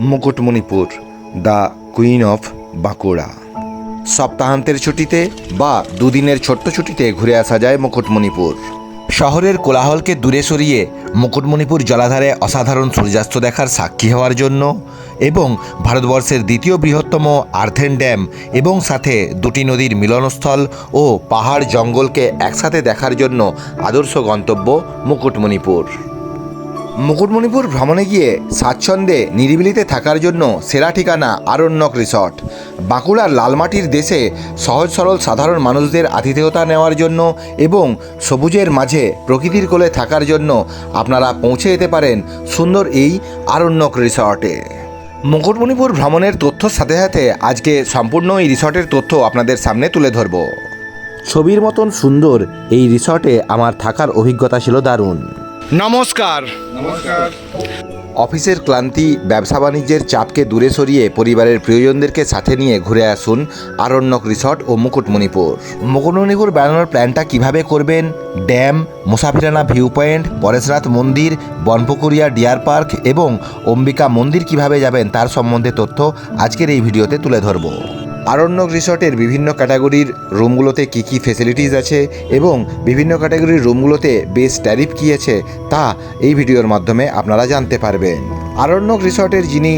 Mukutmanipur, the queen of Bankura. সপ্তাহান্তের ছুটিতে বা দুদিনের ছোট্ট ছুটিতে ঘুরে আসা যায় মুকুটমণিপুর। শহরের কোলাহলকে দূরে সরিয়ে মুকুটমণিপুর জলাধারে অসাধারণ সূর্যাস্ত দেখার সাক্ষী হওয়ার জন্য এবং ভারতবর্ষের দ্বিতীয় বৃহত্তম আর্থেন ড্যাম এবং সাথে দুটি নদীর মিলনস্থল ও পাহাড় জঙ্গলকে একসাথে দেখার জন্য আদর্শ গন্তব্য মুকুটমণিপুর। মুকুটমণিপুর ভ্রমণে গিয়ে স্বাচ্ছন্দ্যে নিরিবিলিতে থাকার জন্য সেরা ঠিকানা আরণ্যক রিসর্ট। বাঁকুড়ার লালমাটির দেশে সহজ সরল সাধারণ মানুষদের আতিথেয়তা নেওয়ার জন্য এবং সবুজের মাঝে প্রকৃতির কোলে থাকার জন্য আপনারা পৌঁছে যেতে পারেন সুন্দর এই আরণ্যক রিসর্টে। মুকুটমণিপুর ভ্রমণের তথ্যর সাথে সাথে আজকে সম্পূর্ণ এই রিসর্টের তথ্য আপনাদের সামনে তুলে ধরব। ছবির মতন সুন্দর এই রিসর্টে আমার থাকার অভিজ্ঞতা ছিল দারুণ। নমস্কার। অফিসের ক্লান্তি, ব্যবসা বাণিজ্যের চাপকে দূরে সরিয়ে পরিবারের প্রিয়জনদেরকে সাথে নিয়ে ঘুরে আসুন আরণ্যক রিসর্ট ও মুকুটমণিপুর। মুকুটমণিপুর বেড়ানোর প্ল্যানটা কীভাবে করবেন? Dam, Musafirana view point Pareshnath মন্দির, বনপুকুরিয়া ডিয়ার পার্ক এবং অম্বিকা মন্দির কীভাবে যাবেন তার সম্বন্ধে তথ্য আজকের এই ভিডিওতে তুলে ধরবো। আরণ্যক রিসর্টের বিভিন্ন ক্যাটাগরির রুমগুলোতে কী কী ফেসিলিটিস আছে এবং বিভিন্ন ক্যাটাগরির রুমগুলোতে বেস ট্যারিফ কী আছে তা এই ভিডিওর মাধ্যমে আপনারা জানতে পারবেন। আরণ্যক রিসর্টের যিনি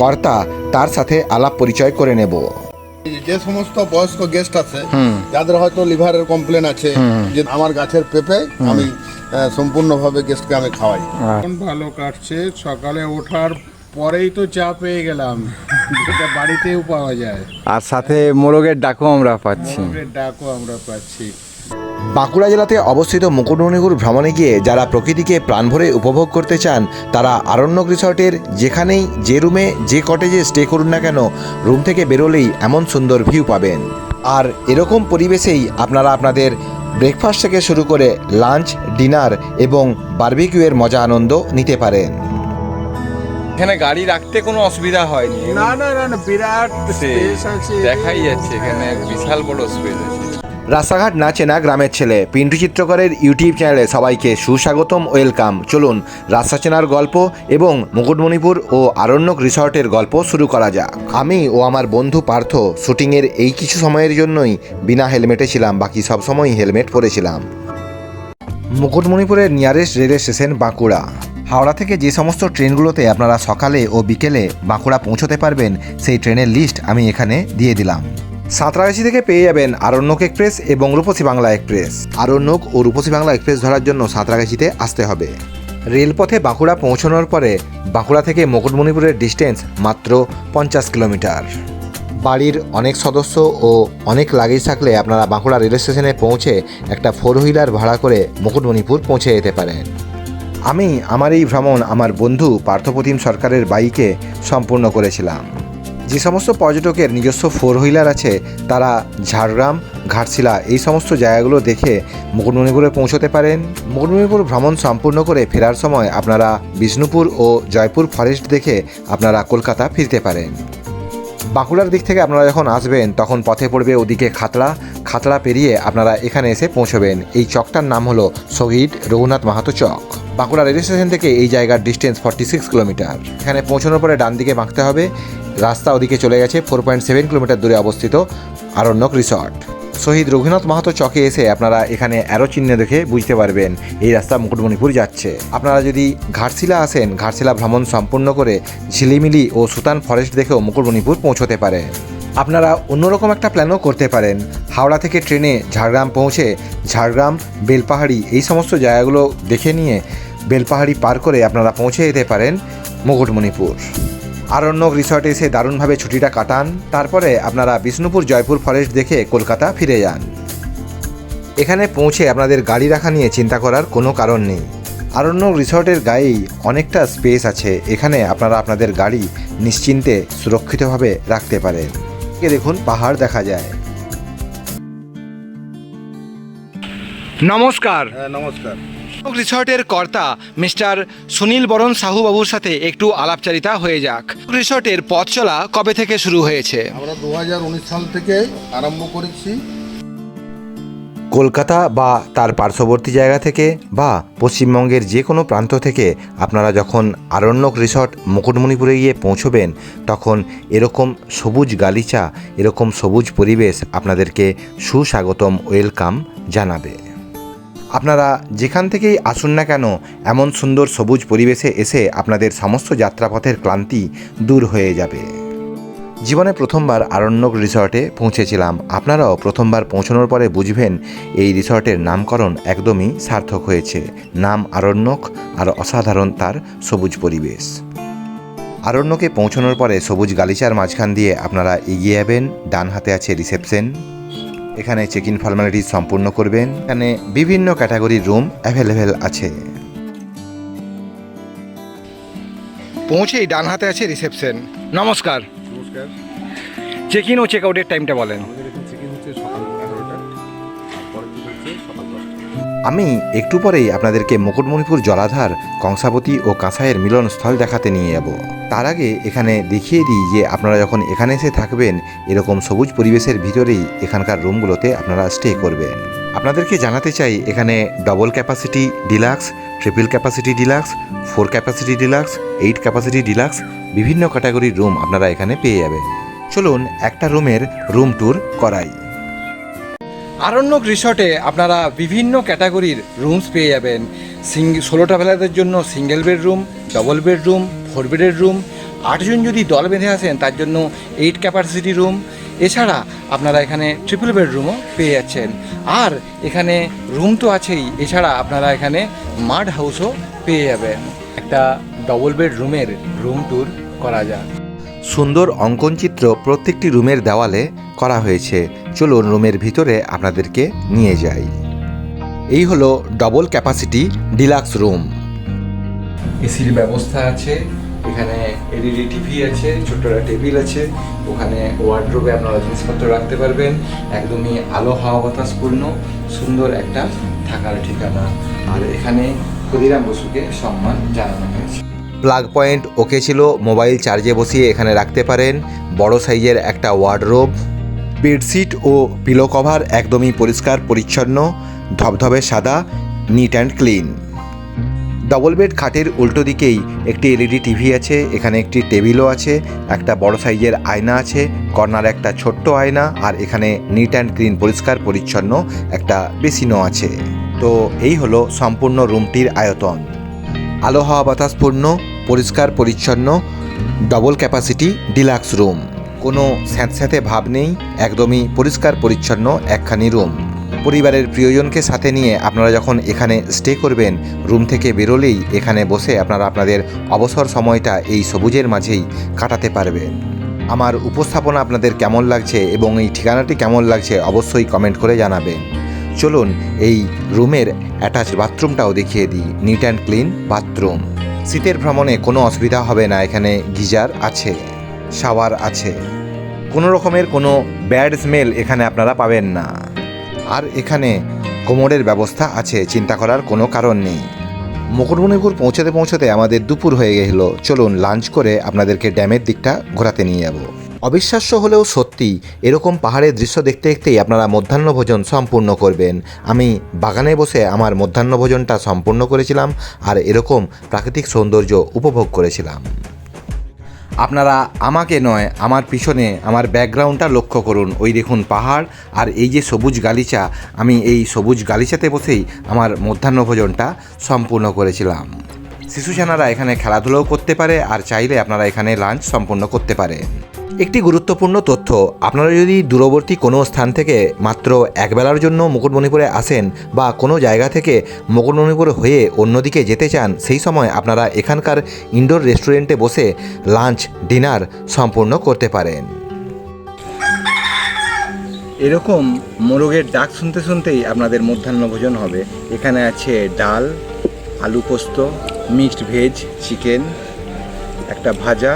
কর্তা তার সাথে আলাপ পরিচয় করে নেব। যে সমস্ত বয়স্ক গেস্ট আছে যাদের হয়তো লিভারের কমপ্লেন আছে যে আমার গাছের পেঁপে আমি সম্পূর্ণভাবে গেস্টকে আমি খাওয়াই। এখন ভালো কাটছে সকালে ওঠার পরেই তো চা পেয়ে গেলাম। যেটা বাড়িতেও পাওয়া যায়। আর সাথে মোরগের ডাকও আমরা পাচ্ছি। মোরগের ডাকও আমরা পাচ্ছি। বাঁকুড়া জেলাতে অবস্থিত মুকুটমণিপুর ভ্রমণে গিয়ে যারা প্রকৃতিকে প্রাণভরে উপভোগ করতে চান তারা আরণ্যক রিসর্টের যেখানেই যে রুমে যে কটেজে স্টে করুন না কেন রুম থেকে বেরোলেই এমন সুন্দর ভিউ পাবেন। আর এরকম পরিবেশেই আপনারা আপনাদের ব্রেকফাস্ট থেকে শুরু করে লাঞ্চ ডিনার এবং বার্বিকিউয়ের মজা আনন্দ নিতে পারেন। এখানে গাড়ি রাখতে কোনো অসুবিধা হয়নি। না না না না বিরাট স্পেস আছে। দেখাই যাচ্ছে এখানে বিশাল বড় স্পেস আছে। রাস্তাঘাট না চেনা গ্রামের ছেলে পিন্টু চিত্রকরের ইউটিউব চ্যানেলে সবাইকে সুস্বাগতম ওয়েলকাম। চলুন রাস্তা চেনার গল্প এবং মুকুটমণিপুর ও আরণ্যক রিসর্টের গল্প শুরু করা যাক। আমি ও আমার বন্ধু পার্থ শুটিংয়ের এই কিছু সময়ের জন্যই বিনা হেলমেটে ছিলাম বাকি সব সময়ই হেলমেট পরেছিলাম। মুকুটমণিপুরের nearest rail station Bankura. Howrah থেকে যে সমস্ত ট্রেনগুলোতে আপনারা সকালে ও বিকেলে বাঁকুড়া পৌঁছতে পারবেন, সেই ট্রেনের লিস্ট আমি এখানে দিয়ে দিলাম। সাঁতরাগাছি থেকে পেয়ে যাবেন আরণ্যক এক্সপ্রেস এবং রূপসী বাংলা এক্সপ্রেস। আরণ্যক ও রূপসী বাংলা এক্সপ্রেস ধরার জন্য সাঁতরাগাছিতে আসতে হবে। রেলপথে বাঁকুড়া পৌঁছানোর পরে বাঁকুড়া থেকে মুকুটমণিপুরের ডিস্টেন্স মাত্র পঞ্চাশ কিলোমিটার। বাড়ির অনেক সদস্য ও অনেক লাগেজ থাকলে আপনারা বাঁকুড়া রেল স্টেশনে পৌঁছে একটা ফোর হুইলার ভাড়া করে মুকুটমণিপুর পৌঁছে যেতে পারেন। আমি আমার এই ভ্রমণ আমার বন্ধু পার্থপ্রতিম সরকারের বাইকে সম্পূর্ণ করেছিলাম। যে সমস্ত পর্যটকের নিজস্ব ফোর হুইলার আছে, তারা ঝাড়গ্রাম, ঘাটশিলা এই সমস্ত জায়গাগুলো দেখে মুকুটমণিপুরে পৌঁছতে পারেন। মুকুটমণিপুর ভ্রমণ সম্পূর্ণ করে ফেরার সময় আপনারা বিষ্ণুপুর ও জয়পুর ফরেস্ট দেখে আপনারা কলকাতা ফিরতে পারেন। বাঁকুড়ার দিক থেকে আপনারা যখন আসবেন, তখন পথে পড়বে ওদিকে খাতড়া। খাতড়া পেরিয়ে আপনারা এখানে এসে পৌঁছবেন। এই চকটার নাম হলো শহীদ রঘুনাথ মাহাতো চক। বাঁকুড়া রেল স্টেশন থেকে এই জায়গার ডিস্টেন্স ফর্টি সিক্স কিলোমিটার এখানে পৌঁছানোর পরে ডান দিকে বাঁকতে হবে। রাস্তা ওদিকে চলে গেছে ফোর পয়েন্ট সেভেন কিলোমিটার দূরে অবস্থিত আরণ্যক রিসর্ট শহীদ রঘুনাথ মাহাতো চকে এসে আপনারা এখানে অ্যারো চিহ্ন দেখে বুঝতে পারবেন, এই রাস্তা মুকুটমণিপুর যাচ্ছে। আপনারা যদি ঘাটশিলা আসেন, ঘাটশিলা ভ্রমণ সম্পূর্ণ করে ঝিলিমিলি ও সুতান ফরেস্ট দেখেও মুকুটমণিপুর পৌঁছতে পারে। আপনারা অন্যরকম একটা প্ল্যানও করতে পারেন। হাওড়া থেকে ট্রেনে ঝাড়গ্রাম পৌঁছে ঝাড়গ্রাম, বেলপাহাড়ি এই সমস্ত জায়গাগুলো দেখে নিয়ে বেলপাহাড়ি পার করে আপনারা পৌঁছে যেতে পারেন মুকুটমণিপুর। আরণ্যক রিসর্টে এসে দারুণভাবে ছুটিটা কাটান। তারপরে আপনারা বিষ্ণুপুর জয়পুর ফরেস্ট দেখে কলকাতা ফিরে যান। এখানে পৌঁছে আপনাদের গাড়ি রাখা নিয়ে চিন্তা করার কোনো কারণ নেই। আরণ্যক রিসর্টের গায়েই অনেকটা স্পেস আছে। এখানে আপনারা আপনাদের গাড়ি নিশ্চিন্তে সুরক্ষিতভাবে রাখতে পারেন। এ দেখুন পাহাড় দেখা যায়। নমস্কার। হ্যাঁ নমস্কার রিসর্টের কর্তা মিস্টার সুনীল বরণ সাহু বাবুর সাথে একটু আলাপচারিতা হয়ে যাক। রিসর্টের পথ চলা কবে থেকে শুরু হয়েছে? আমরা দু হাজার উনিশ সাল থেকে আরম্ভ করেছি। কলকাতা বা তার পার্শ্ববর্তী জায়গা থেকে বা পশ্চিমবঙ্গের যে কোনো প্রান্ত থেকে আপনারা যখন আরণ্যক রিসর্ট মুকুটমণিপুরে গিয়ে পৌঁছবেন তখন এরকম সবুজ গালিচা এরকম সবুজ পরিবেশ আপনাদেরকে সুস্বাগতম ওয়েলকাম জানাবে। আপনারা যেখান থেকেই আসুন না কেন, এমন সুন্দর সবুজ পরিবেশে এসে আপনাদের সমস্ত যাত্রাপথের ক্লান্তি দূর হয়ে যাবে। জীবনে প্রথমবার আরণ্যক রিসর্টে পৌঁছেছিলাম। আপনারাও প্রথমবার পৌঁছানোর পরে বুঝবেন, এই রিসর্টের নামকরণ একদমই সার্থক হয়েছে। নাম আরণ্যক, আর অসাধারণ তার সবুজ পরিবেশ। আরণ্যকে পৌঁছানোর পরে সবুজ গালিচার মাঝখান দিয়ে আপনারা এগিয়ে যাবেন ডান হাতে আছে রিসেপশন। এখানে চেক ইন ফর্মালিটি সম্পূর্ণ করবেন। এখানে বিভিন্ন ক্যাটাগরির রুম অ্যাভেলেবেল আছে। পৌঁছেই ডান হাতে আছে রিসেপশন নমস্কার। নমস্কার। চেক ইন ও চেক আউটের টাইমটা বলেন। আমি একটু পরেই আপনাদেরকে মুকুটমণিপুর জলাধার, কংসাবতী ও কাঁসাইয়ের মিলনস্থল দেখাতে নিয়ে যাব। তার আগে এখানে দেখিয়ে দিই যে আপনারা যখন এখানে এসে থাকবেন, এরকম সবুজ পরিবেশের ভিতরেই এখানকার রুমগুলোতে আপনারা স্টে করবেন। আপনাদেরকে জানাতে চাই, এখানে double capacity deluxe triple capacity deluxe four capacity deluxe eight capacity deluxe বিভিন্ন ক্যাটাগরির রুম আপনারা এখানে পেয়ে যাবেন। চলুন একটা রুমের রুম ট্যুর করাই। আরণ্যক রিসর্টে আপনারা বিভিন্ন ক্যাটাগরির রুমস পেয়ে যাবেন। সিঙ্গ ষোলো ট্রাভেলারদের জন্য single bedroom, double bedroom, four বেডের রুম। আটজন যদি দল বেঁধে আসেন, তার জন্য এইট ক্যাপাসিটি রুম। এছাড়া আপনারা এখানে ট্রিপল বেডরুমও পেয়ে যাচ্ছেন। আর এখানে রুম তো আছেই, এছাড়া আপনারা এখানে মাড হাউসও পেয়ে যাবেন। একটা ডবল বেডরুমের রুম ট্যুর করা যাক। সুন্দর অঙ্কনচিত্র প্রত্যেকটি রুমের দেওয়ালে করা হয়েছে। চলুন রুমের ভিতরে আপনাদেরকে নিয়ে যাই। এই হলো ডবল ক্যাপাসিটি ডিলাক্স রুম এসির ব্যবস্থা আছে এখানে এলইডি টিভি আছে ছোট্ট একটা টেবিল আছে ওখানে ওয়ার্ড্রোবে আপনারা জিনিসপত্র রাখতে পারবেন একদমই আলো হাওয়া বাতাসপূর্ণ সুন্দর একটা থাকার ঠিকানা। আর এখানে ক্ষুদিরাম বসুকে সম্মান জানানো হয়েছে। প্লাগ পয়েন্ট ওকে ছিল মোবাইল চার্জে বসিয়ে এখানে রাখতে পারেন বড় সাইজের একটা ওয়ার্ডরোব বেডশিট ও পিলো কভার একদমই পরিষ্কার, পরিচ্ছন্ন, ধবধবে সাদা neat and clean double bed খাটের উল্টো দিকেই একটি এলইডি টিভি আছে, এখানে একটি টেবিলও আছে, একটা বড় সাইজের আয়না আছে, কর্নার একটা ছোট্ট আয়না, আর এখানে নিট অ্যান্ড ক্লিন পরিষ্কার, পরিচ্ছন্ন একটা বেসিনও আছে। তো এই হলো সম্পূর্ণ রুমটির আয়তন। আলো হাওয়া বাতাসপূর্ণ, পরিষ্কার, পরিচ্ছন্ন ডবল ক্যাপাসিটি ডিলাক্স রুম কোনো স্যাঁতস্যাঁতে ভাব নেই, একদমই পরিষ্কার পরিচ্ছন্ন একখানি রুম। পরিবারের প্রিয়জনকে সাথে নিয়ে আপনারা যখন এখানে স্টে করবেন, রুম থেকে বেরোলেই এখানে বসে আপনারা আপনাদের অবসর সময়টা এই সবুজের মাঝেই কাটাতে পারবেন। আমার উপস্থাপনা আপনাদের কেমন লাগছে এবং এই ঠিকানাটি কেমন লাগছে অবশ্যই কমেন্ট করে জানাবেন। চলুন এই রুমের অ্যাটাচ বাথরুমটাও দেখিয়ে দিই, নিট অ্যান্ড ক্লিন বাথরুম। শীতের ভ্রমণে কোনো অসুবিধা হবে না, এখানে গিজার আছে, শাওয়ার আছে। কোনো রকমের কোনো ব্যাড স্মেল এখানে আপনারা পাবেন না। আর এখানে কোমরের ব্যবস্থা আছে, চিন্তা করার কোনো কারণ নেই। মুকুটমণিপুর পৌঁছতে পৌঁছতে আমাদের দুপুর হয়ে গেল। চলুন লাঞ্চ করে আপনাদেরকে ড্যামের দিকটা ঘোরাতে নিয়ে যাব। অবিশ্বাস্য হলেও সত্যি, এরকম পাহাড়ের দৃশ্য দেখতে দেখতেই আপনারা মধ্যাহ্নভোজন সম্পূর্ণ করবেন। আমি বাগানে বসে আমার মধ্যাহ্নভোজনটা সম্পূর্ণ করেছিলাম আর এরকম প্রাকৃতিক সৌন্দর্য উপভোগ করেছিলাম। আপনারা আমাকে নয়, আমার পিছনে, আমার ব্যাকগ্রাউন্ডটা লক্ষ্য করুন। ওই দেখুন পাহাড়, আর এই যে সবুজ গালিচা, আমি এই সবুজ গালিচাতে বসেই আমার মধ্যাহ্নভোজনটা সম্পূর্ণ করেছিলাম। শিশুছানারা এখানে খেলাধুলাও করতে পারে, আর চাইলে আপনারা এখানে লাঞ্চ সম্পূর্ণ করতে পারে একটি গুরুত্বপূর্ণ তথ্য। আপনারা যদি দূরবর্তী কোনো স্থান থেকে মাত্র একবেলার জন্য মুকুটমণিপুরে আসেন বা কোনো জায়গা থেকে মুকুটমণিপুর হয়ে অন্যদিকে যেতে চান, সেই সময় আপনারা এখানকার ইনডোর রেস্টুরেন্টে বসে লাঞ্চ, ডিনার সম্পূর্ণ করতে পারেন। এরকম মোরগের ডাক শুনতে শুনতেই আপনাদের মধ্যাহ্নভোজন হবে। এখানে আছে ডাল, আলু পোস্ত, মিক্সড ভেজ, চিকেন, একটা ভাজা,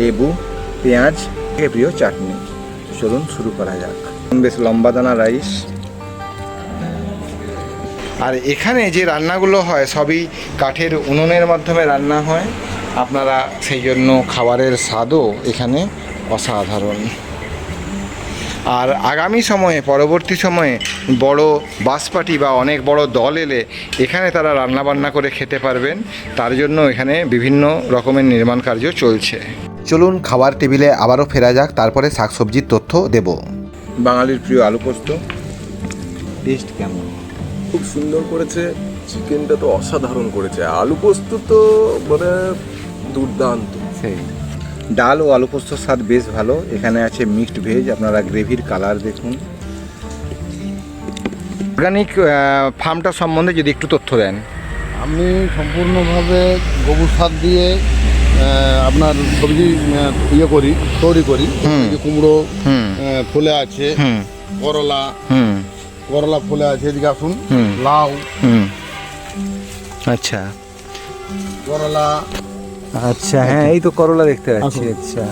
লেবু পেঁয়াজ প্রিয় চাটনি। চলুন শুরু করা যাক। বেশ লম্বা দানা রাইস। আর এখানে যে রান্নাগুলো হয়, সবই কাঠের উনুনের মাধ্যমে রান্না হয়। আপনারা সেই জন্য খাবারের স্বাদও এখানে অসাধারণ। আর আগামী সময়ে, পরবর্তী সময়ে বড় বাসপাটি বা অনেক বড় দল এলে এখানে তারা রান্নাবান্না করে খেতে পারবেন। তার জন্য এখানে বিভিন্ন রকমের নির্মাণ কার্য চলছে। চলুন খাবার টেবিলে আবারও ফেরা যাক তারপরে শাকসবজির তথ্য দেব। বাঙালির প্রিয় আলু পোস্ত। টেস্ট কেমন? খুব সুন্দর করেছে চিকেনটা তো অসাধারণ করেছে। আলু পোস্ত তো মানে দুর্দান্ত। সেই। ডাল ও আলু পোস্তর স্বাদ বেশ ভালো। এখানে আছে মিক্সড ভেজ আপনারা গ্রেভির কালার দেখুন। অর্গানিক ফার্মটা সম্বন্ধে যদি একটু তথ্য দেন। আমি সম্পূর্ণভাবে গোবর সার দিয়ে আপনার সবজি ইয়ে করি তৈরি করি। কুমড়ো ফুলে আছে করলা করলা ফুলে আছে এদিকে আসুন। লাউ। আচ্ছা। করলা। আচ্ছা হ্যাঁ এই তো করলা দেখতে পাচ্ছি আচ্ছা।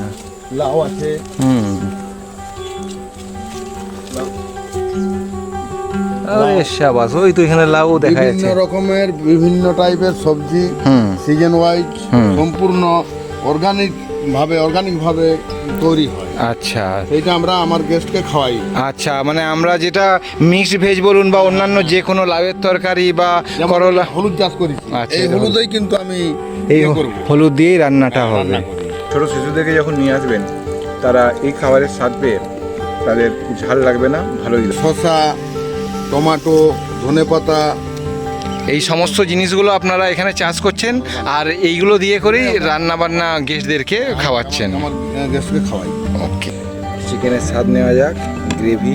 লাউ আছে। হুম। আরে শাবাস ওই তো এখানে লাউ দেখা বিভিন্ন রকমের বিভিন্ন টাইপের সবজি সিজন ওয়াইজ সম্পূর্ণ অর্গানিক ভাবে অর্গানিক ভাবে তৈরি হয়। আচ্ছা। সেইটা আমরা আমার গেস্টকে খাওয়াই। আচ্ছা মানে আমরা যেটা মিক্সড ভেজ বলুন বা অন্যান্য যে কোনো লাউয়ের তরকারি বা করলা হলুদ চাষ করি। আচ্ছা, এই এটা হলুদেই কিন্তু আমি এই ইয়ে হলুদ দিয়েই রান্নাটা হবে। রান্না করি। ছোট শিশুদেরকে যখন নিয়ে আসবেন তারা এই খাবারের স্বাদ পেয়ে তাদের ঝাল লাগবে না ভালোই লাগবে। টমাটো ধনেপাতা এই সমস্ত জিনিসগুলো আপনারা এখানে চাষ করছেন আর এইগুলো দিয়ে করেই রান্না বান্না গেস্টদেরকে খাওয়াচ্ছেন। আমার গেস্টকে খাওয়াই। ওকে চিকেনের স্বাদ নেওয়া যাক গ্রেভি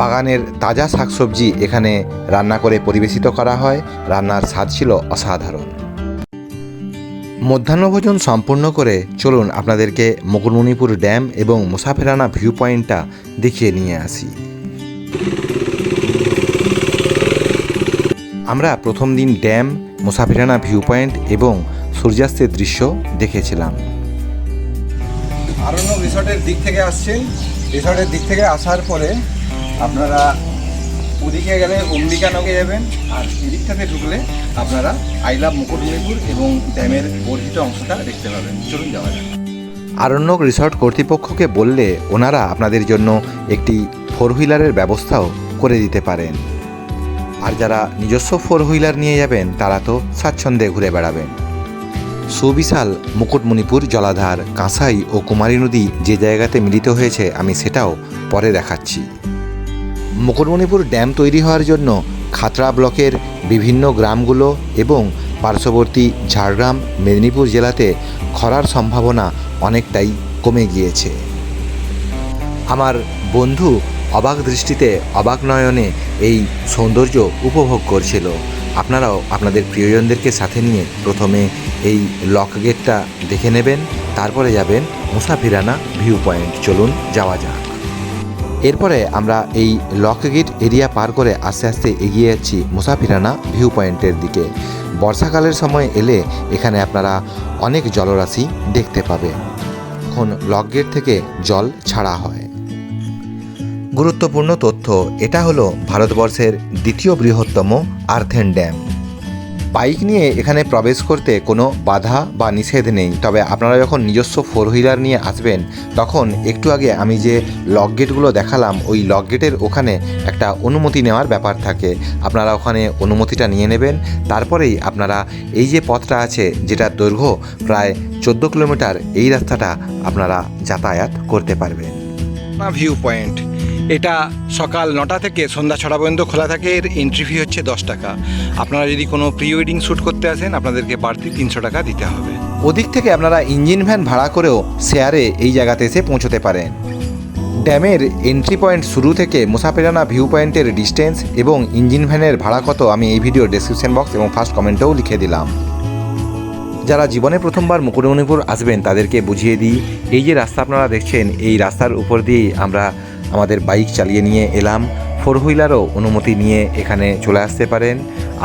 বাগানের তাজা শাকসবজি এখানে রান্না করে পরিবেশিত করা হয়। রান্নার স্বাদ ছিল অসাধারণ। মধ্যাহ্নভোজন সম্পূর্ণ করে চলুন আপনাদেরকে মুকুটমণিপুর ড্যাম এবং মুসাফেরানা ভিউ পয়েন্টটা দেখিয়ে নিয়ে আসি। আমরা প্রথম দিন ড্যাম, মুসাফিরানা ভিউ পয়েন্ট এবং সূর্যাস্তের দৃশ্য দেখেছিলাম। আরণ্য রিসর্টের দিক থেকে আসছেন রিসর্টের দিক থেকে আসার পরে আপনারা ওদিকে গেলে অম্বিকানগে যাবেন আর এদিকটাতে ঢুকলে আপনারা আই লাভ মুকুটমণিপুর এবং ড্যামের বর্ধিত অংশটা দেখতে পাবেন। চলুন যাওয়া যাক। আরণ্যক রিসর্ট কর্তৃপক্ষকে বললে ওনারা আপনাদের জন্য একটি ফোর হুইলারের ব্যবস্থাও করে দিতে পারেন। আর যারা নিজস্ব ফোর হুইলার নিয়ে যাবেন, তারা তো স্বাচ্ছন্দ্যে ঘুরে বেড়াবেন। সুবিশাল মুকুটমণিপুর জলাধার, কাঁসাই ও কুমারী নদী যে জায়গাতে মিলিত হয়েছে, আমি সেটাও পরে দেখাচ্ছি। মুকুটমণিপুর ড্যাম তৈরি হওয়ার জন্য খাতড়া ব্লকের বিভিন্ন গ্রামগুলো এবং পার্শ্ববর্তী ঝাড়গ্রাম, মেদিনীপুর জেলাতে খরার সম্ভাবনা অনেকটাই কমে গিয়েছে। আমার বন্ধু অবাক দৃষ্টিতে অবাক নয়নে এই সৌন্দর্য উপভোগ করছিল। আপনারাও আপনাদের প্রিয়জনদেরকে সাথে নিয়ে প্রথমে এই লক গেটটা দেখে নেবেন, তারপরে যাবেন মুসাফিরানা ভিউ পয়েন্ট চলুন, যাওয়া যাক। এরপরে আমরা এই লক গেট এরিয়া পার করে আস্তে আস্তে এগিয়ে যাচ্ছি মুসাফিরানা ভিউ পয়েন্টের দিকে। বর্ষাকালের সময় এলে এখানে আপনারা অনেক জলরাশি দেখতে পাবেন। এখন লক গেট থেকে জল ছাড়া হয়। গুরুত্বপূর্ণ তথ্য, এটা হলো ভারতবর্ষের দ্বিতীয় বৃহত্তম আর্থেন ড্যাম। বাইক নিয়ে এখানে প্রবেশ করতে কোনো বাধা বা নিষেধ নেই। তবে আপনারা যখন নিজস্ব ফোর হুইলার নিয়ে আসবেন, তখন একটু আগে আমি যে লক গেটগুলো দেখালাম, ওই লক গেটের ওখানে একটা অনুমতি নেওয়ার ব্যাপার থাকে। আপনারা ওখানে অনুমতিটা নিয়ে নেবেন। তারপরেই আপনারা এই যে পথটা আছে, যেটার দৈর্ঘ্য প্রায় চোদ্দ কিলোমিটার, এই রাস্তাটা আপনারা যাতায়াত করতে পারবেন। ভিউ পয়েন্ট এটা সকাল নটা থেকে সন্ধ্যা ছটা পর্যন্ত খোলা থাকে, এর এন্ট্রি ফি হচ্ছে দশ টাকা। আপনারা যদি কোনো প্রি ওয়েডিং শ্যুট করতে আসেন, আপনাদেরকে বাড়তি তিনশো টাকা দিতে হবে। ওদিক থেকে আপনারা ইঞ্জিন ভ্যান ভাড়া করেও শেয়ারে এই জায়গাতে এসে পৌঁছতে পারেন। ড্যামের এন্ট্রি পয়েন্ট শুরু থেকে মুসাফেরানা ভিউ পয়েন্টের ডিস্টেন্স এবং ইঞ্জিন ভ্যানের ভাড়া কত, আমি এই ভিডিও ডেসক্রিপশন বক্স এবং ফার্স্ট কমেন্টেও লিখে দিলাম। যারা জীবনে প্রথমবার মুকুটমণিপুর আসবেন, তাদেরকে বুঝিয়ে দিই, এই যে রাস্তা আপনারা দেখছেন, এই রাস্তার উপর দিয়েই আমরা আমাদের বাইক চালিয়ে নিয়ে এলাম। ফোর হুইলারও অনুমতি নিয়ে এখানে চলে আসতে পারেন।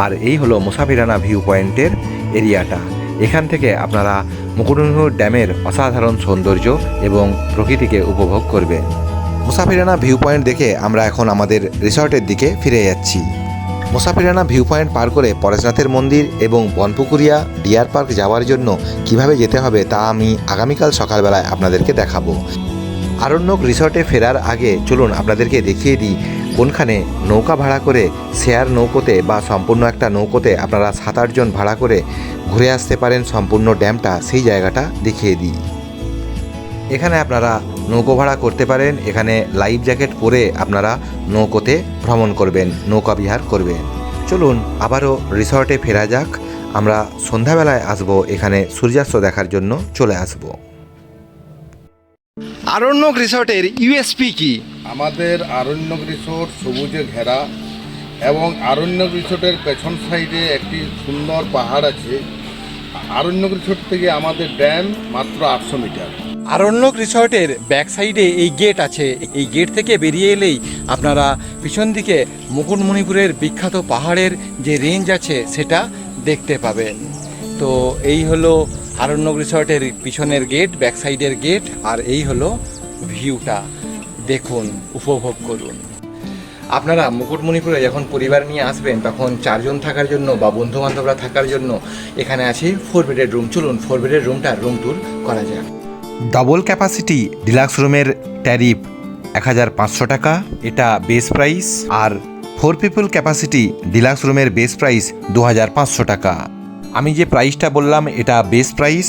আর এই হলো মুসাফিরানা ভিউ পয়েন্টের এরিয়াটা এখান থেকে আপনারা মুকুটমণিপুর ড্যামের অসাধারণ সৌন্দর্য এবং প্রকৃতিকে উপভোগ করবেন। মুসাফিরানা ভিউ পয়েন্ট দেখে আমরা এখন আমাদের রিসর্টের দিকে ফিরে যাচ্ছি। মুসাফিরানা ভিউ পয়েন্ট পার করে পরেশনাথের মন্দির এবং বনপুকুরিয়া ডিয়ার পার্ক যাওয়ার জন্য কীভাবে যেতে হবে তা আমি আগামীকাল সকালবেলায় আপনাদেরকে দেখাবো। আরণ্যক রিসর্টে ফেরার আগে চলুন আপনাদেরকে দেখিয়ে দিই কোনখানে নৌকা ভাড়া করে শেয়ার নৌকোতে বা সম্পূর্ণ একটা নৌকোতে আপনারা সাত আটজন ভাড়া করে ঘুরে আসতে পারেন সম্পূর্ণ ড্যামটা, সেই জায়গাটা দেখিয়ে দিই। এখানে আপনারা নৌকো ভাড়া করতে পারেন, এখানে লাইফ জ্যাকেট পরে আপনারা নৌকোতে ভ্রমণ করবেন, নৌকা বিহার করবেন। চলুন আবারও রিসর্টে ফেরা যাক, আমরা সন্ধ্যাবেলায় আসব, এখানে সূর্যাস্ত দেখার জন্য চলে আসব। আরণ্যক রিসর্টের ইউএসপি কি? আমাদের আরণ্যক রিসোর্ট সবুজে ঘেরা এবং আরণ্যক রিসোর্টের পেছন সাইডে একটি সুন্দর পাহাড় আছে। আরণ্যক রিসোর্ট থেকে আমাদের ড্যাম মাত্র আটশো মিটার। আরণ্যক রিসর্টের ব্যাক সাইডে এই গেট আছে। এই গেট থেকে বেরিয়ে এলেই আপনারা পিছন দিকে মুকুটমণিপুরের বিখ্যাত পাহাড়ের যে রেঞ্জ আছে সেটা দেখতে পাবেন। তো এই হলো আরণ্যক রিসর্টের পিছনের গেট ব্যাক সাইডের গেট আর এই হলো ভিউটা দেখুন, উপভোগ করুন। আপনারা মুকুটমণিপুরে যখন পরিবার নিয়ে আসবেন, তখন চারজন থাকার জন্য বা বন্ধু বান্ধবরা থাকার জন্য এখানে আছে ফোর বেডের রুম চলুন ফোর বেডের রুমটা রুম ট্যুর করা যাক। ডবল ক্যাপাসিটি ডিলাক্স রুমের ট্যারিফ এক হাজার পাঁচশো টাকা, এটা বেস প্রাইস আর ফোর পিপল ক্যাপাসিটি ডিলাক্স রুমের বেস প্রাইস দু হাজার পাঁচশো টাকা। আমি যে প্রাইসটা বললাম, এটা বেস প্রাইস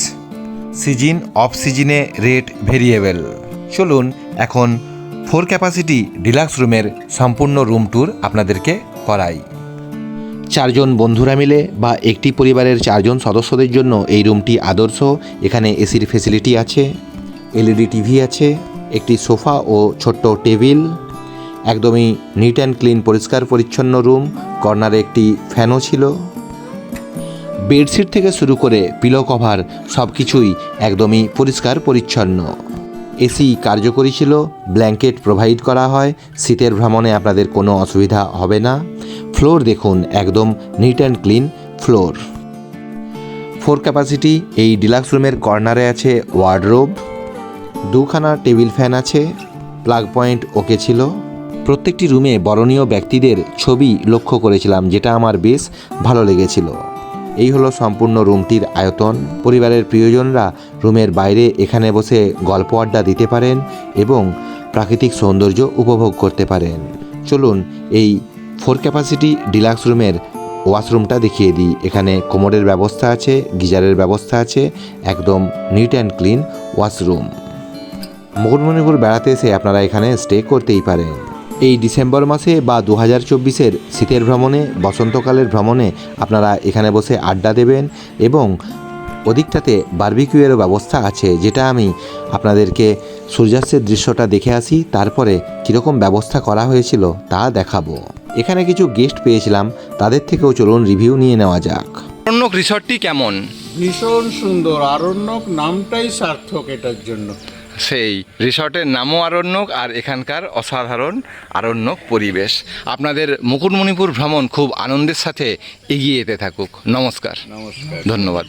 সিজন অফ সিজনে রেট ভেরিয়েবল চলুন এখন ফোর ক্যাপাসিটি ডিলাক্স রুমের সম্পূর্ণ রুম ট্যুর আপনাদেরকে করাই। চারজন বন্ধুরা মিলে বা একটি পরিবারের চারজন সদস্যদের জন্য এই রুমটি আদর্শ। এখানে এসির ফেসিলিটি আছে এলইডি টিভি আছে, একটি সোফা ও ছোট্ট টেবিল, একদমই নিট অ্যান্ড ক্লিন পরিষ্কার, পরিচ্ছন্ন রুম কর্নারে একটি ফ্যানও ছিল। বেডশিট থেকে শুরু করে পিলো কভার সব কিছুই একদমই পরিষ্কার পরিচ্ছন্ন। এসি কার্যকরী ছিল ব্ল্যাঙ্কেট প্রোভাইড করা হয়, শীতের ভ্রমণে আপনাদের কোনো অসুবিধা হবে না। ফ্লোর দেখুন, একদম neat and clean floor four capacity এই ডিলাক্স রুমের কর্নারে আছে ওয়ার্ডরোব দুখানা টেবিল ফ্যান আছে প্লাগ পয়েন্ট ওকে ছিল। প্রত্যেকটি রুমে বরণীয় ব্যক্তিদের ছবি লক্ষ্য করেছিলাম, যেটা আমার বেশ ভালো লেগেছিল। এই হলো সম্পূর্ণ রুমটির আয়তন। পরিবারের প্রিয়জনরা রুমের বাইরে এখানে বসে গল্প আড্ডা দিতে পারেন এবং প্রাকৃতিক সৌন্দর্য উপভোগ করতে পারেন। চলুন এই ফোর ক্যাপাসিটি ডিলাক্স রুমের ওয়াশরুমটা দেখিয়ে দিই। এখানে কোমরের ব্যবস্থা আছে, গিজারের ব্যবস্থা আছে, একদম neat and clean washroom. Mukutmanipur বেড়াতে এসে আপনারা এখানে স্টে করতেই পারেন। এই ডিসেম্বর মাসে বা দু হাজার চব্বিশের শীতের ভ্রমণে বসন্তকালের ভ্রমণে আপনারা এখানে বসে আড্ডা দেবেন এবং ওদিকটাতে বার্বিকিউয়েরও ব্যবস্থা আছে যেটা আমি আপনাদেরকে সূর্যাস্তের দৃশ্যটা দেখে আসি তারপরে কীরকম ব্যবস্থা করা হয়েছিল তা দেখাবো। এখানে কিছু গেস্ট পেয়েছিলাম তাদের থেকেও চলুন রিভিউ নিয়ে নেওয়া যাক। আরণ্যক রিসর্টটি কেমন? ভীষণ সুন্দর আরণ্যক নামটাই সার্থক এটার জন্য। সেই রিসর্টের নামও আরণ্যক আর এখানকার অসাধারণ আরণ্যক পরিবেশ। আপনাদের মুকুটমণিপুর ভ্রমণ খুব আনন্দের সাথে এগিয়ে যেতে থাকুক। নমস্কার। নমস্কার। ধন্যবাদ।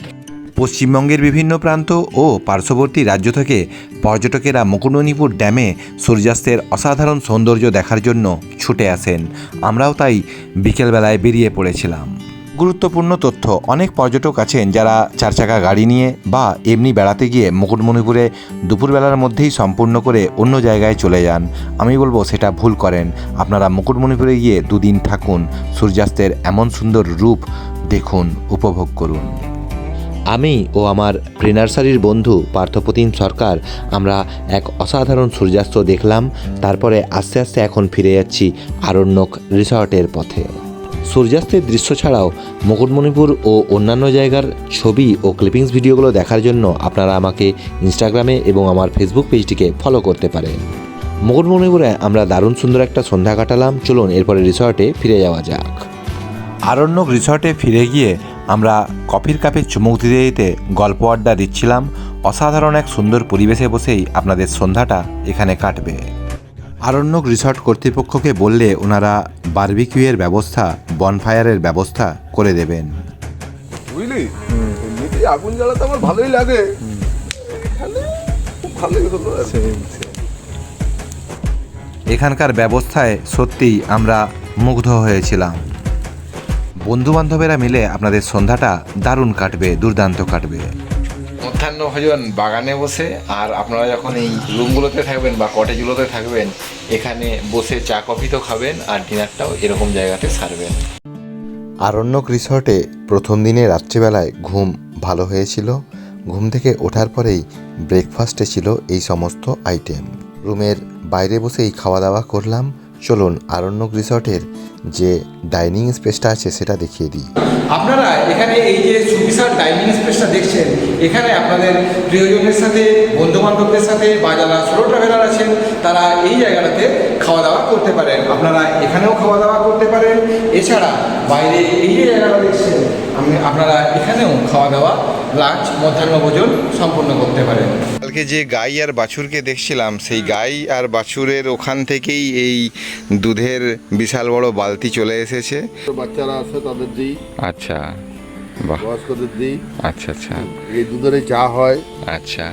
পশ্চিমবঙ্গের বিভিন্ন প্রান্ত ও পার্শ্ববর্তী রাজ্য থেকে পর্যটকেরা মুকুটমণিপুর ড্যামে সূর্যাস্তের অসাধারণ সৌন্দর্য দেখার জন্য ছুটে আসেন। আমরাও তাই বিকেলবেলায় বেরিয়ে পড়েছিলাম। গুরুত্বপূর্ণ তথ্য। অনেক পর্যটক আছেন যারা চার চাকা গাড়ি নিয়ে বা এমনি বেড়াতে গিয়ে মুকুটমণিপুরে দুপুরবেলার মধ্যেই সম্পূর্ণ করে অন্য জায়গায় চলে যান। আমি বলব সেটা ভুল করেন। আপনারা মুকুটমণিপুরে গিয়ে দুদিন থাকুন। সূর্যাস্তের এমন সুন্দর রূপ দেখুন, উপভোগ করুন। আমি ও আমার প্রিনার্সারির বন্ধু পার্থপ্রতিম সরকার, আমরা এক অসাধারণ সূর্যাস্ত দেখলাম। তারপরে আস্তে আস্তে এখন ফিরে যাচ্ছি আরণ্যক রিসর্টের পথে। সূর্যাস্তের দৃশ্য ছাড়াও মুকুটমণিপুর ও অন্যান্য জায়গার ছবি ও ক্লিপিংস ভিডিওগুলো দেখার জন্য আপনারা আমাকে ইনস্টাগ্রামে এবং আমার ফেসবুক পেজটিকে ফলো করতে পারেন। মুকুটমণিপুরে আমরা দারুণ সুন্দর একটা সন্ধ্যা কাটালাম। চলুন এরপরে রিসর্টে ফিরে যাওয়া যাক। আরণ্যক রিসর্টে ফিরে গিয়ে আমরা কফির কাপে চুমুক দিতে দিতে গল্প আড্ডা দিচ্ছিলাম। অসাধারণ এক সুন্দর পরিবেশে বসেই আপনাদের সন্ধ্যাটা এখানে কাটবে। আরণ্যক রিসর্ট কর্তৃপক্ষকে বললে ওনারা বারবিকিউয়ের ব্যবস্থা বনফায়ারের ব্যবস্থা করে দেবেন। বুঝলি? এমনিতেই আগুন জ্বালাতে আমার ভালোই লাগে। এখানে খুব ভালোই হলো আর কি। এখানকার ব্যবস্থায় সত্যিই আমরা মুগ্ধ হয়েছিলাম। বন্ধু বান্ধবেরা মিলে আপনাদের সন্ধ্যাটা দারুণ কাটবে দুর্দান্ত কাটবে। মধ্যাহ্ন ভোজন বাগানে বসে, আর আপনারা যখন এই রুমগুলোতে থাকবেন বা কটেজগুলোতে থাকবেন, এখানে বসে চা, কফি তো খাবেন আর ডিনারটাও এরকম জায়গাতে সারবেন। আরণ্যক রিসর্টে প্রথম দিনে রাত্রিবেলায় ঘুম ভালো হয়েছিল। ঘুম থেকে ওঠার পরেই ব্রেকফাস্টে ছিল এই সমস্ত আইটেম। রুমের বাইরে বসেই খাওয়া দাওয়া করলাম। চলুন আরণ্যক রিসর্টের যে ডাইনিং স্পেসটা আছে সেটা দেখিয়ে দিই। আপনারা এখানে এই যে সুবিশাল ডাইনিং স্পেসটা দেখছেন এখানে আপনাদের প্রিয়জনের সাথে বন্ধু বান্ধবদের সাথে বা যারা সোলো ট্রাভেলার আছেন তারা এই জায়গাটাতে খাওয়া দাওয়া করতে পারেন। আপনারা এখানেও খাওয়া দাওয়া করতে পারেন। এছাড়া বাইরে এই যে জায়গাটা দেখছেন আমি আপনারা এখানেও খাওয়া দাওয়া লাঞ্চ মধ্যাহ্ন ভোজন সম্পন্ন করতে পারেন। কালকে যে গাই আর বাছুরকে দেখছিলাম সেই গাই আর বাছুরের ওখান থেকেই এই দুধের বিশাল বড় বালতি চলে এসেছে। বাচ্চারা আছে তাদের দিই। আচ্ছা। বয়স্কদের দিই। আচ্ছা আচ্ছা। এই দুধের চা হয়। আচ্ছা।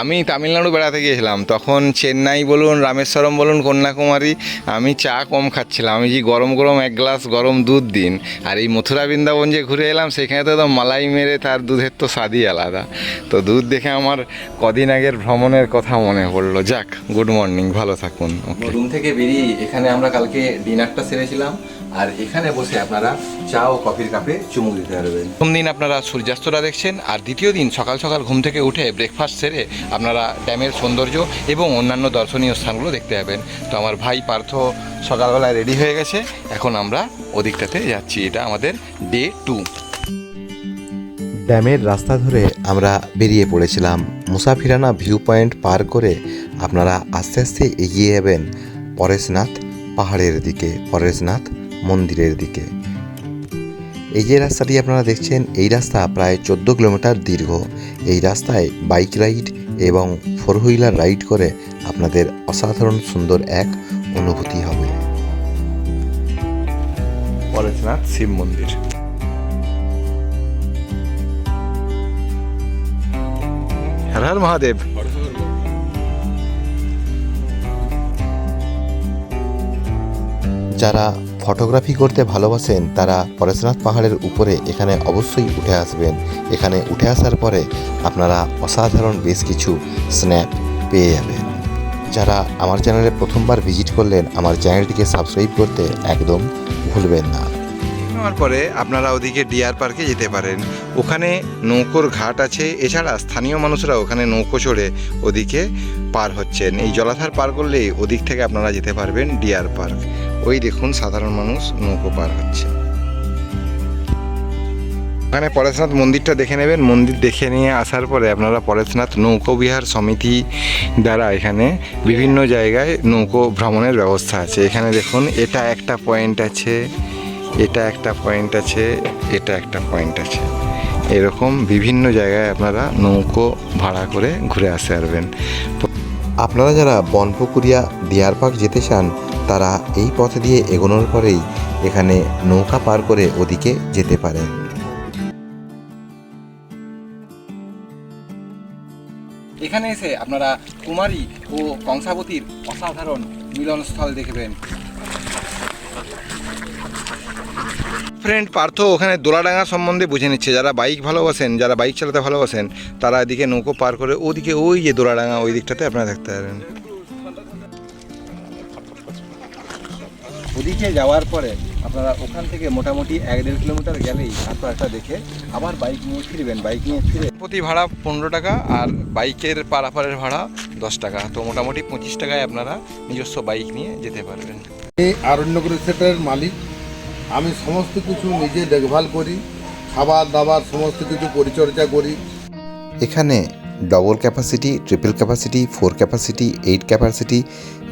আমি তামিলনাড়ু বেড়াতে গিয়েছিলাম। তখন চেন্নাই বলুন রামেশ্বরম বলুন কন্যাকুমারী আমি চা কম খাচ্ছিলাম। আমি যে গরম গরম এক গ্লাস গরম দুধ দিন আর এই মথুরা বৃন্দাবন যে ঘুরে এলাম সেখানে তো একদম মালাই মেরে তার দুধের তো স্বাদই আলাদা। তো দুধ দেখে আমার কদিন আগের ভ্রমণের কথা মনে পড়ল। যাক গুড মর্নিং ভালো থাকুন। রুম থেকে বেরিয়ে এখানে আমরা কালকে ডিনারটা সেরেছিলাম। আর এখানে বসে আপনারা চা ও কফির কাপে চুমুক দিতে পারবেন। প্রথম দিন আপনারা সূর্যাস্তটা দেখছেন আর দ্বিতীয় দিন সকাল সকাল ঘুম থেকে উঠে ব্রেকফাস্ট সেরে আপনারা ড্যামের সৌন্দর্য এবং অন্যান্য দর্শনীয় স্থানগুলো দেখতে পাবেন। তো আমার ভাই পার্থ সকালবেলায় রেডি হয়ে গেছে এখন আমরা ওদিকটাতে যাচ্ছি। এটা আমাদের ডে টু ড্যামের রাস্তা ধরে আমরা বেরিয়ে পড়েছিলাম। মুসাফিরানা ভিউ পয়েন্ট পার করে আপনারা আস্তে আস্তে এগিয়ে যাবেন পরেশনাথ পাহাড়ের দিকে। পরেশনাথ মন্দিরের দিকে। এই যে রাস্তাটি আপনারা দেখছেন এই রাস্তা প্রায় চোদ্দ কিলোমিটার দীর্ঘ। এই রাস্তায় বাইক রাইড এবং ফোর হুইলার রাইড করে আপনাদের অসাধারণ সুন্দর এক অনুভূতি হবে। পরেশনাথ শিব মন্দির। হর হর মহাদেব। যারা ফটোগ্রাফি করতে ভালোবাসেন তারা পরেশনাথ পাহাড়ের উপরে এখানে অবশ্যই উঠে আসবেন। এখানে উঠে আসার পরে আপনারা অসাধারণ বেশ কিছু স্ন্যাপ পেয়ে যাবেন। যারা আমার চ্যানেলে প্রথমবার ভিজিট করলেন, আমার চ্যানেলটিকে সাবস্ক্রাইব করতে একদম ভুলবেন না। নেওয়ার পরে আপনারা ওদিকে ডিয়ার পার্কে যেতে পারেন। ওখানে নৌকোর ঘাট আছে। এছাড়া স্থানীয় মানুষরা ওখানে নৌকো চড়ে ওদিকে পার হচ্ছেন। এই জলাধার পার করলেই ওদিক থেকে আপনারা যেতে পারবেন ডিয়ার পার্ক। ওই দেখুন সাধারণ মানুষ নৌকো পার হচ্ছে। ওখানে পরেশনাথ মন্দিরটা দেখে নেবেন। মন্দির দেখে নিয়ে আসার পরে আপনারা পরেশনাথ নৌকো বিহার সমিতি দ্বারা এখানে বিভিন্ন জায়গায় নৌকো ভ্রমণের ব্যবস্থা আছে। এখানে দেখুন, এটা একটা পয়েন্ট আছে, এটা একটা পয়েন্ট আছে, এটা একটা পয়েন্ট আছে। এরকম বিভিন্ন জায়গায় আপনারা নৌকো ভাড়া করে ঘুরে আসতে পারবেন। আপনারা যারা বনপুকুরিয়া ডিয়ার পার্ক যেতে চান তারা এই পথ দিয়ে এগোনোর পরেই এখানে নৌকা পার করে ওদিকে যেতে পারেন এখানে এসে আপনারা কুমারী ও কংসাবতীর অসাধারণ মিলনস্থল দেখবেন। ফ্রেন্ড পার্থ ওখানে দোলাডাঙ্গা সম্বন্ধে বুঝে নিচ্ছে। যারা বাইক ভালোবাসেন যারা বাইক চালাতে ভালোবাসেন তারা এদিকে নৌকো পার করে ওদিকে ওই যে দোলাডাঙ্গা ওই দিকটাতে আপনারা দেখতে পারেন। ওদিকে যাওয়ার পরে আপনারা ওখান থেকে মোটামুটি এক দেড় কিলোমিটার গেলেই একটা দেখে আবার বাইক নিয়ে ফিরবেন বাইক নিয়ে ফিরে প্রতি ভাড়া পনেরো টাকা আর বাইকের পারাপারের ভাড়া দশ টাকা। তো মোটামুটি পঁচিশ টাকায় আপনারা নিজস্ব বাইক নিয়ে যেতে পারবেন। এই আরণ্যগুড়ি সেটের মালিক। আমি সমস্ত কিছু নিজে দেখভাল করি খাবার দাবার সমস্ত কিছু পরিচর্যা করি। এখানে double capacity triple capacity four capacity eight capacity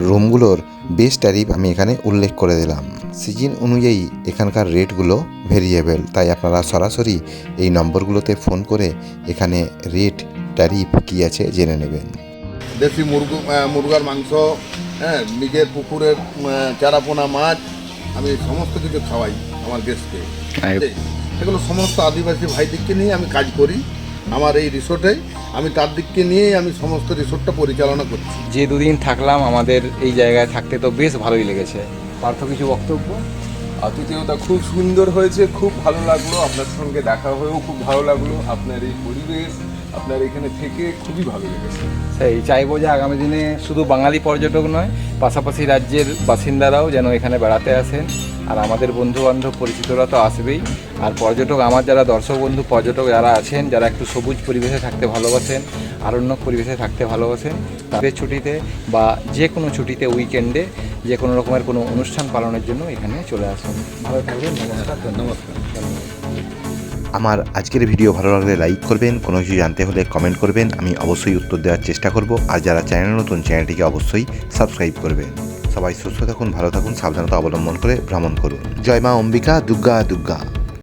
রুমগুলোর best tariff আমি এখানে উল্লেখ করে দিলাম। সিজন অনুযায়ী এখানকার রেটগুলো ভেরিয়েবল তাই আপনারা সরাসরি এই নম্বরগুলোতে ফোন করে এখানে রেট ট্যারিফ কী আছে জেনে নেবেন। দেশি মুরগ মুরগার মাংস হ্যাঁ নিজের পুকুরের চারাপোনা মাছ আমি সমস্ত কিছু খাওয়াই আমার গেস্টকে এগুলো সমস্ত আদিবাসী ভাইদেরকে নিয়ে আমি কাজ করি। আমার এই রিসোর্টে আমি তার দিককে নিয়েই আমি সমস্ত রিসোর্টটা পরিচালনা করছি। যে দুদিন থাকলাম আমাদের এই জায়গায় থাকতে তো বেশ ভালোই লেগেছে। পার্থ কিছু বক্তব্য? আতিথেয়তা খুব সুন্দর হয়েছে খুব ভালো লাগল। আপনার সঙ্গে দেখা হয়েও খুব ভালো লাগল। আপনার এই পরিবেশ আপনার এখানে থেকে খুবই ভালো লেগেছে। সেই চাইব যে আগামী দিনে শুধু বাঙালি পর্যটক নয় পাশাপাশি রাজ্যের বাসিন্দারাও যেন এখানে বেড়াতে আসেন। আর আমাদের বন্ধু বান্ধব পরিচিতরা তো আসবেই। আর পর্যটক, আমার যারা দর্শক বন্ধু, পর্যটক যারা আছেন, যারা একটু সবুজ পরিবেশে থাকতে ভালোবাসেন, আরণ্যক পরিবেশে থাকতে ভালোবাসেন, তাদের ছুটিতে বা যে কোনো ছুটিতে উইকেন্ডে যে কোনো রকমের কোনো অনুষ্ঠান পালনের জন্য এখানে চলে আসুন। ভালো থাকবেন, নমস্কার। নমস্কার। আমার আজকের ভিডিও ভালো লাগলে লাইক করবেন, কোনো কিছু জানতে হলে কমেন্ট করবেন। আমি অবশ্যই উত্তর দেওয়ার চেষ্টা করব। আর যারা চ্যানেল নতুন, চ্যানেলটিকে অবশ্যই সাবস্ক্রাইব করবেন। সবাই সুস্থ থাকুন, ভালো থাকুন, সাবধানতা অবলম্বন করে ভ্রমণ করুন। জয় মা অম্বিকা দুর্গা দুর্গা